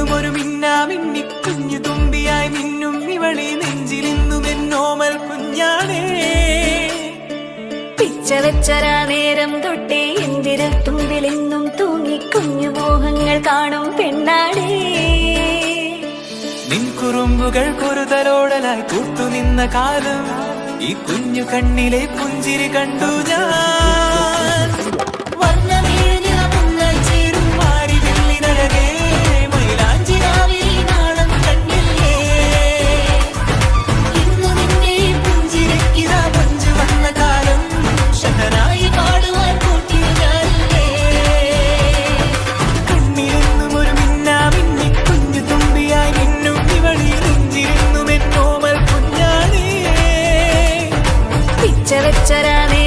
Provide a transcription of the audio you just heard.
എന്നും ഒരു മിന്നാ മിന്നി കുഞ്ഞു തുമ്പിയായി മിന്നും ഇവളി നെഞ്ചിലിന്നും എന്നോമൽ കുഞ്ഞാണേ. പിച്ച വെച്ചരാ നേരം തൊട്ടേ എന്തിരൽ തുമ്പിലെന്നും തൂങ്ങി കുഞ്ഞു മോഹങ്ങൾ കാണും പെണ്ണാടേ. നിൻകുറുമ്പുകൾ കുറുതലോടലായി കൂട്ടുനിന്ന കാലം ഈ കുഞ്ഞു കണ്ണിലെ പുഞ്ചിരി കണ്ടു ഞാൻ. పిచ్చ వెచ్చరానే